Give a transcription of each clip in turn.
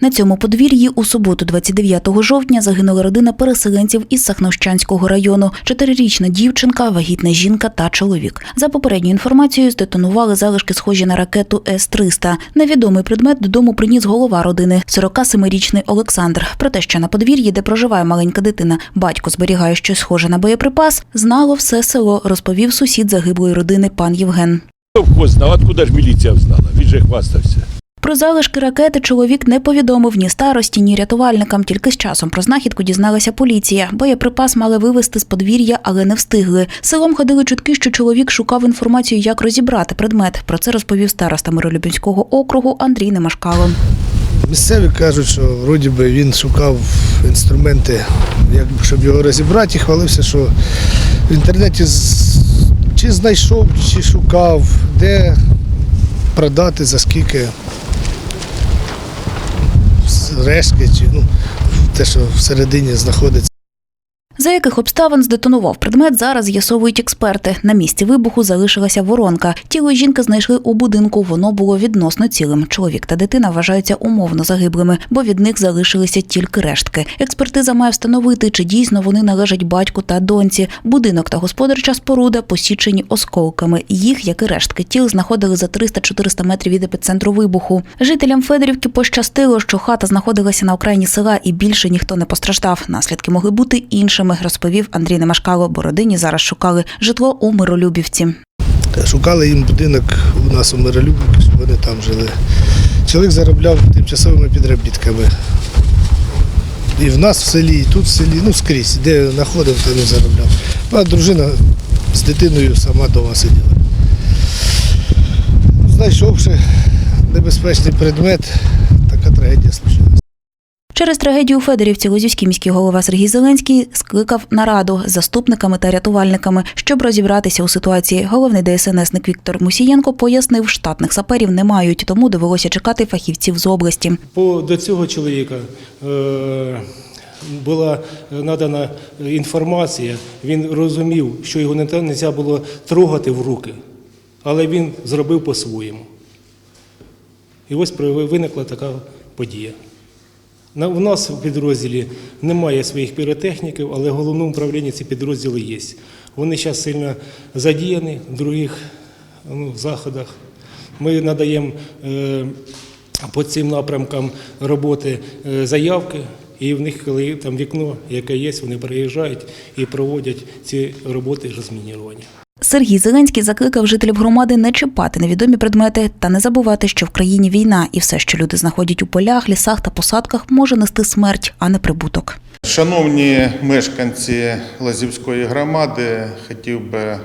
На цьому подвір'ї у суботу, 29 жовтня, загинула родина переселенців із Сахновщанського району. Чотирирічна дівчинка, вагітна жінка та чоловік. За попередньою інформацією, здетонували залишки, схожі на ракету С-300. Невідомий предмет додому приніс голова родини, 47-річний Олександр. Про те, що на подвір'ї, де проживає маленька дитина, батько зберігає щось схоже на боєприпас, знало все село, розповів сусід загиблої родини пан Євген. Хто знав, откуда ж міліція знала? Він же хвастався. Про залишки ракети чоловік не повідомив ні старості, ні рятувальникам. Тільки з часом про знахідку дізналася поліція. Боєприпас мали вивезти з подвір'я, але не встигли. Селом ходили чутки, що чоловік шукав інформацію, як розібрати предмет. Про це розповів староста Миролюбінського округу Андрій Немашкало. Місцеві кажуть, що вроді би він шукав інструменти, як, щоб його розібрати, і хвалився, що в інтернеті чи знайшов, чи шукав, де продати, за скільки рештки, чи ну, те, що всередині знаходиться. За яких обставин здетонував предмет, зараз з'ясовують експерти. На місці вибуху залишилася воронка. Тіло жінки знайшли у будинку. Воно було відносно цілим. Чоловік та дитина вважаються умовно загиблими, бо від них залишилися тільки рештки. Експертиза має встановити, чи дійсно вони належать батьку та доньці. Будинок та господарча споруда посічені осколками. Їх, як і рештки тіл, знаходили за 300-400 метрів від епіцентру вибуху. Жителям Федорівки пощастило, що хата знаходилася на окраїні села, і більше ніхто не постраждав. Наслідки могли бути іншими, розповів Андрій Немашкало, бо родині зараз шукали житло у Миролюбівці. Шукали їм будинок у нас у Миролюбівці, щоб вони там жили. Чоловік заробляв тимчасовими підробітками. І в нас в селі, і тут в селі, ну скрізь, де знаходив, там і заробляв. А дружина з дитиною сама вдома сиділа. Знайшовши небезпечний предмет, така трагедія случилася. Через трагедію Федорівці Лозівський міський голова Сергій Зеленський скликав нараду з заступниками та рятувальниками, щоб розібратися у ситуації. Головний ДСНСник Віктор Мусієнко пояснив, штатних саперів не мають, тому довелося чекати фахівців з області. По, до цього чоловіка е, була надана інформація, він розумів, що його не можна було трогати в руки, але він зробив по-своєму. І ось виникла така подія. У нас в підрозділі немає своїх піротехніків, але в головному управлінні ці підрозділи є. Вони зараз сильно задіяні в других ну, заходах. Ми надаємо е, по цим напрямкам роботи е, заявки, і в них, коли там вікно, яке є, вони приїжджають і проводять ці роботи розмінірування. Сергій Зеленський закликав жителів громади не чіпати невідомі предмети та не забувати, що в країні війна, і все, що люди знаходять у полях, лісах та посадках, може нести смерть, а не прибуток. Шановні мешканці Лазівської громади, хотів би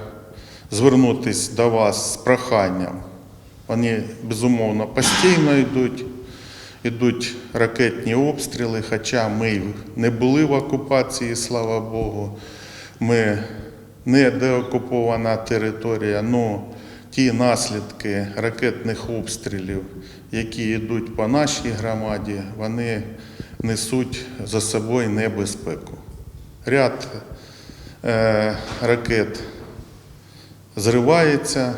звернутися до вас з проханням. Вони безумовно постійно йдуть, йдуть ракетні обстріли, хоча ми не були в окупації, слава Богу. Ми не деокупована територія, але ті наслідки ракетних обстрілів, які йдуть по нашій громаді, вони несуть за собою небезпеку. Ряд е, ракет зривається,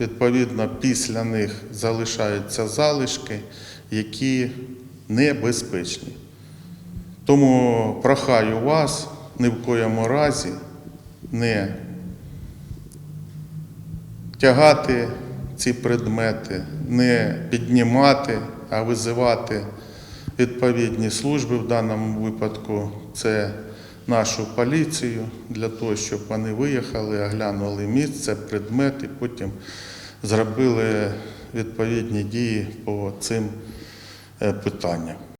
відповідно, після них залишаються залишки, які небезпечні. Тому прохаю вас ні в коєму разі не тягати ці предмети, не піднімати, а визивати відповідні служби. В даному випадку це нашу поліцію для того, щоб вони виїхали, оглянули місце, предмет і потім зробили відповідні дії по цим е, питанням.